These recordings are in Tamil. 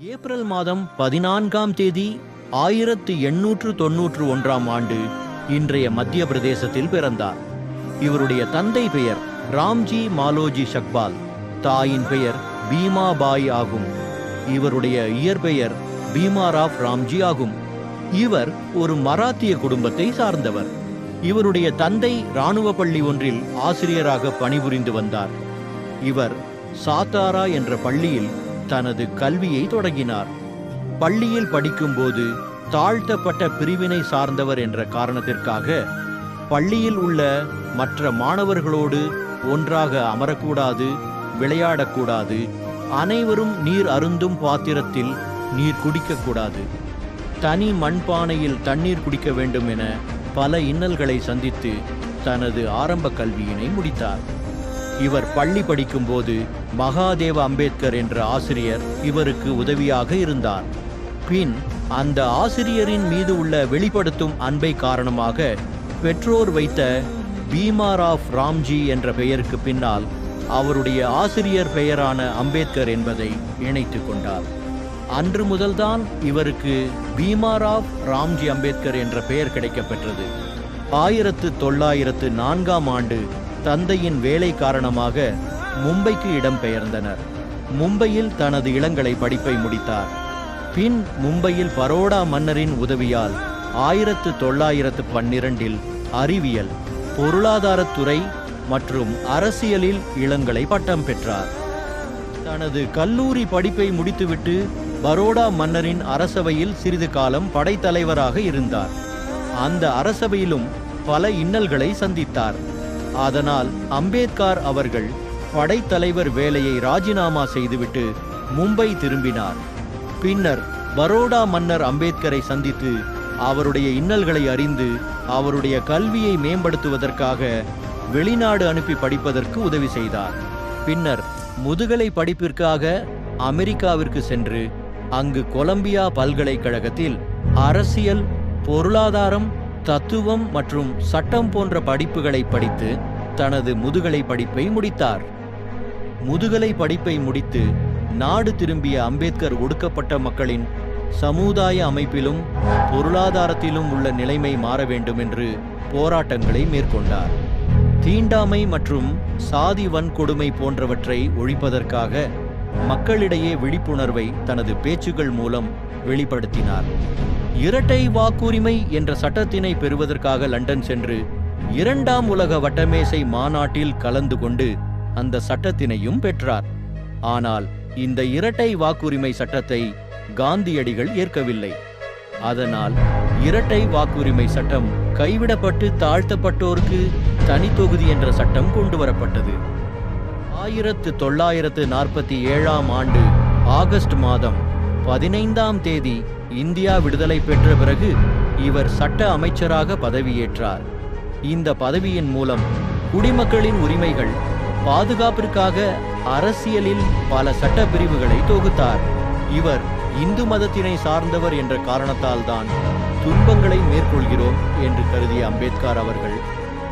ஏப்ரல் மாதம் பதினான்காம் தேதி ஆயிரத்து எண்ணூற்று தொன்னூற்று ஒன்றாம் ஆண்டு இன்றைய மத்திய பிரதேசத்தில் பிறந்தார். இவருடைய தந்தை பெயர் ராம்ஜி மாலோஜி ஷக்பால் தாயின் பெயர் பீமாபாய் ஆகும். இவருடைய இயற்பெயர் பீமாராவ் ராம்ஜி ஆகும். இவர் ஒரு மராத்திய குடும்பத்தை சார்ந்தவர். இவருடைய தந்தை இராணுவ பள்ளி ஒன்றில் ஆசிரியராக பணிபுரிந்து வந்தார். இவர் சாத்தாரா என்ற பள்ளியில் தனது கல்வியை தொடங்கினார். பள்ளியில் படிக்கும்போது தாழ்த்தப்பட்ட பிரிவினை சார்ந்தவர் என்ற காரணத்திற்காக பள்ளியில் உள்ள மற்ற மாணவர்களோடு ஒன்றாக அமரக்கூடாது விளையாடக்கூடாது அனைவரும் நீர் அருந்தும் பாத்திரத்தில் நீர் குடிக்கக்கூடாது தனி மண்பானையில் தண்ணீர் குடிக்க வேண்டும் என பல இன்னல்களை சந்தித்து தனது ஆரம்ப கல்வியினை முடித்தார். இவர் பள்ளி படிக்கும்போது மகாதேவ அம்பேத்கர் என்ற ஆசிரியர் இவருக்கு உதவியாக இருந்தார். பின் அந்த ஆசிரியரின் மீது உள்ள வெளிப்படுத்தும் அன்பை காரணமாக பெற்றோர் வைத்த பீமாராவ் ராம்ஜி என்ற பெயருக்கு பின்னால் அவருடைய ஆசிரியர் பெயரான அம்பேத்கர் என்பதை இணைத்து கொண்டார். அன்று முதல்தான் இவருக்கு பீமாராவ் ராம்ஜி அம்பேத்கர் என்ற பெயர் கிடைக்கப்பெற்றது. ஆயிரத்து தொள்ளாயிரத்து நான்காம் ஆண்டு தந்தையின் வேலை காரணமாக மும்பைக்கு இடம்பெயர்ந்தனர். மும்பையில் தனது இளங்கலை படிப்பை முடித்தார். பின் மும்பையில் பரோடா மன்னரின் உதவியால் ஆயிரத்து தொள்ளாயிரத்து பன்னிரண்டில் அறிவியல் பொருளாதாரத்துறை மற்றும் அரசியலில் இளங்கலை பட்டம் பெற்றார். தனது கல்லூரி படிப்பை முடித்துவிட்டு பரோடா மன்னரின் அரசவையில் சிறிது காலம் படைத்தலைவராக இருந்தார். அந்த அரசவையிலும் பல இன்னல்களை சந்தித்தார். அதனால் அம்பேத்கர் அவர்கள் படைத்தலைவர் வேலையை ராஜினாமா செய்துவிட்டு மும்பை திரும்பினார். பின்னர் பரோடா மன்னர் அம்பேத்கரை சந்தித்து அவருடைய இன்னல்களை அறிந்து அவருடைய கல்வியை மேம்படுத்துவதற்காக வெளிநாடு அனுப்பி படிப்பதற்கு உதவி செய்தார். பின்னர் முதுகலை படிப்பிற்காக அமெரிக்காவிற்கு சென்று அங்கு கொலம்பியா பல்கலைக்கழகத்தில் அரசியல் பொருளாதாரம் தத்துவம் மற்றும் சட்டம் போன்ற படிப்புகளை படித்து தனது முதுகலை படிப்பை முடித்தார். முதுகலை படிப்பை முடித்து நாடு திரும்பிய அம்பேத்கர் ஒடுக்கப்பட்ட மக்களின் சமுதாய அமைப்பிலும் பொருளாதாரத்திலும் உள்ள நிலைமை மாற வேண்டும் என்று போராட்டங்களை மேற்கொண்டார். தீண்டாமை மற்றும் சாதி வன்கொடுமை போன்றவற்றை ஒழிப்பதற்காக மக்களிடையே விழிப்புணர்வை தனது பேச்சுகள் மூலம் வெளிப்படுத்தினார். இரட்டை வாக்குரிமை என்ற சட்டத்தினை பெறுவதற்காக லண்டன் சென்று இரண்டாம் உலக வட்டமேசை மாநாட்டில் கலந்து கொண்டு அந்த சட்டத்தினையும் பெற்றார். ஆனால் இந்த இரட்டை வாக்குரிமை சட்டத்தை காந்தியடிகள் ஏற்கவில்லை. அதனால் இரட்டை வாக்குரிமை சட்டம் கைவிடப்பட்டு தாழ்த்தப்பட்டோருக்கு தனி தொகுதி என்ற சட்டம் கொண்டு வரப்பட்டது ஆயிரத்து தொள்ளாயிரத்து நாற்பத்தி ஏழாம் ஆண்டு ஆகஸ்ட் மாதம் பதினைந்தாம் தேதி இந்தியா விடுதலை பெற்ற பிறகு இவர் சட்ட அமைச்சராக பதவியேற்றார். இந்த பதவியின் மூலம் குடிமக்களின் உரிமைகள் பாதுகாப்பிற்காக அரசியலில் பல சட்ட பிரிவுகளை தொகுத்தார். இவர் இந்து மதத்தினை சார்ந்தவர் என்ற காரணத்தால் தான் துன்பங்களை மேற்கொள்கிறோம் என்று கருதிய அம்பேத்கர் அவர்கள்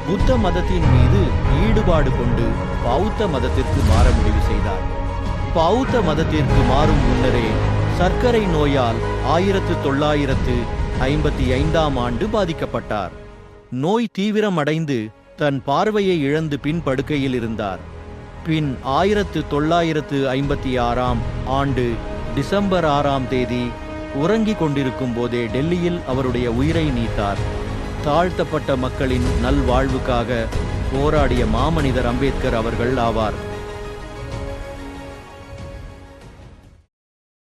புத்த மதத்தின் மீது ஈடுபாடு கொண்டு பௌத்த மதத்திற்கு மாற முடிவு செய்தார். பௌத்த மதத்திற்கு மாறும் முன்னரே சர்க்கரை நோயால் ஆயிரத்து தொள்ளாயிரத்து ஐம்பத்தி ஐந்தாம் ஆண்டு பாதிக்கப்பட்டார். நோய் தீவிரமடைந்து தன் பார்வையை இழந்து பின் படுக்கையில் இருந்தார். பின் ஆயிரத்து தொள்ளாயிரத்து ஐம்பத்தி ஆறாம் ஆண்டு டிசம்பர் ஆறாம் தேதி உறங்கிக் கொண்டிருக்கும் போதே டெல்லியில் அவருடைய உயிரை நீத்தார். தாழ்த்தப்பட்ட மக்களின் நல்வாழ்வுக்காக போராடிய மாமனிதர் அம்பேத்கர் அவர்கள் ஆவார்.